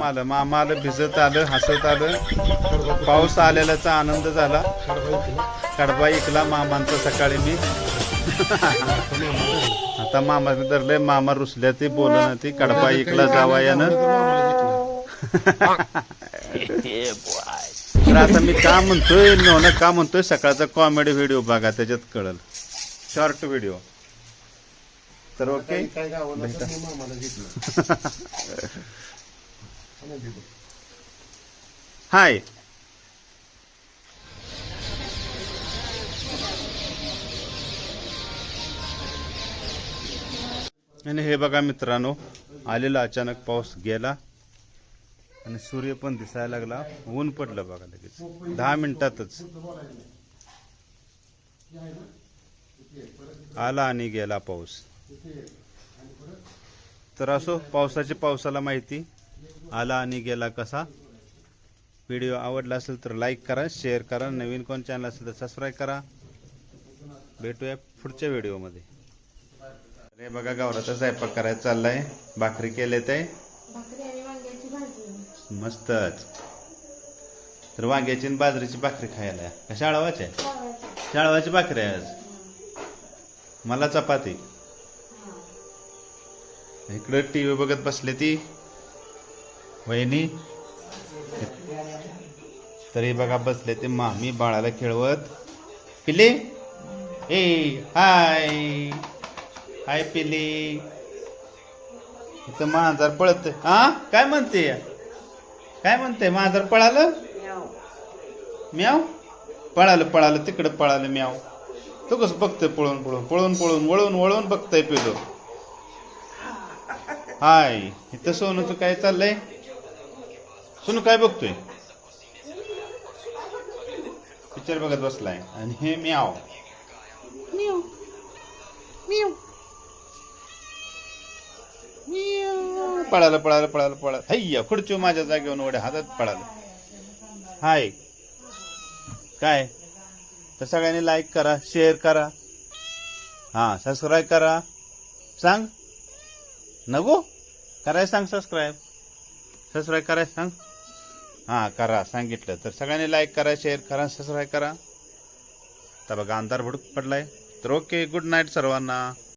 मामा आलं मामा आलं भिजत आलं हसत आलं. पाऊस आलेल्याचा आनंद झाला. कडबा इकला मामांचा सकाळी मी. आता मामा धरले मामा रुसल्या ती बोलणं ती कडबा इकला जावा यानं. तर आता मी का म्हणतोय नवना का म्हणतोय सकाळचा कॉमेडी व्हिडिओ बघा त्याच्यात कळल. शॉर्ट व्हिडिओ तर ओके Hi. हाय. आणि हे बघा मित्रांनो आलेला अचानक पाऊस गेला आणि सूर्य पण दिसायला लागला. ऊन पडलं बघा लगेच. दहा मिनिटातच. आला आणि गेला पाऊस. तर असो पावसाची पावसाला माहिती. आला आणि गेला कसा? व्हिडिओ आवडला असेल तर लाईक करा शेअर करा. नवीन कोण चॅनल असेल तर सबस्क्राईब करा. भेटूया पुढच्या व्हिडिओमध्ये अरे बघा गावराचा स्वयंपाक करायचा चाललाय. भाकरी केले ते. मस्तच तर वांग्याची आणि बाजरीची भाकरी खायला. का शाळवाची आहे शाळवाची भाकरी आहे आज? मला चपाती. इकडे टी व्ही बघत बसले ती. वहिनी तरी बघा बसले ते मामी बाळाला खेळवत. पिले ए हाय हाय पिली इथं मांजर पळत हा काय म्हणते? काय म्हणते? मांजर पळालं? म्याव. पळालं पळालं तिकडं पळालं म्याव. तो कसं बघतोय पळून पळून पळून पळून वळून वळून बघतोय पिलो हाय इथं सोनूचं काय चाललंय? सोनू काय बघतोय? पिक्चर बघत बसलाय. आणि हे म्याव. म्याव. म्याव. पळालं पळालं पळालं पळालं. हैया खुर्ची माझ्या जागेवर उड्या हातात पळालं. हाय काय? तर सगळ्यांनी लाईक करा शेअर करा. हां सबस्क्राईब करा. सांग? नको? करायला सांग सबस्क्राईब सबस्क्राईब करायला सांग. हां करा सांगितलं. तर सगळ्यांनी लाईक करा शेअर करा सबस्क्राईब करा. तर बघा अंधार भडूक पडलाय. तर ओके गुड नाईट सर्वांना.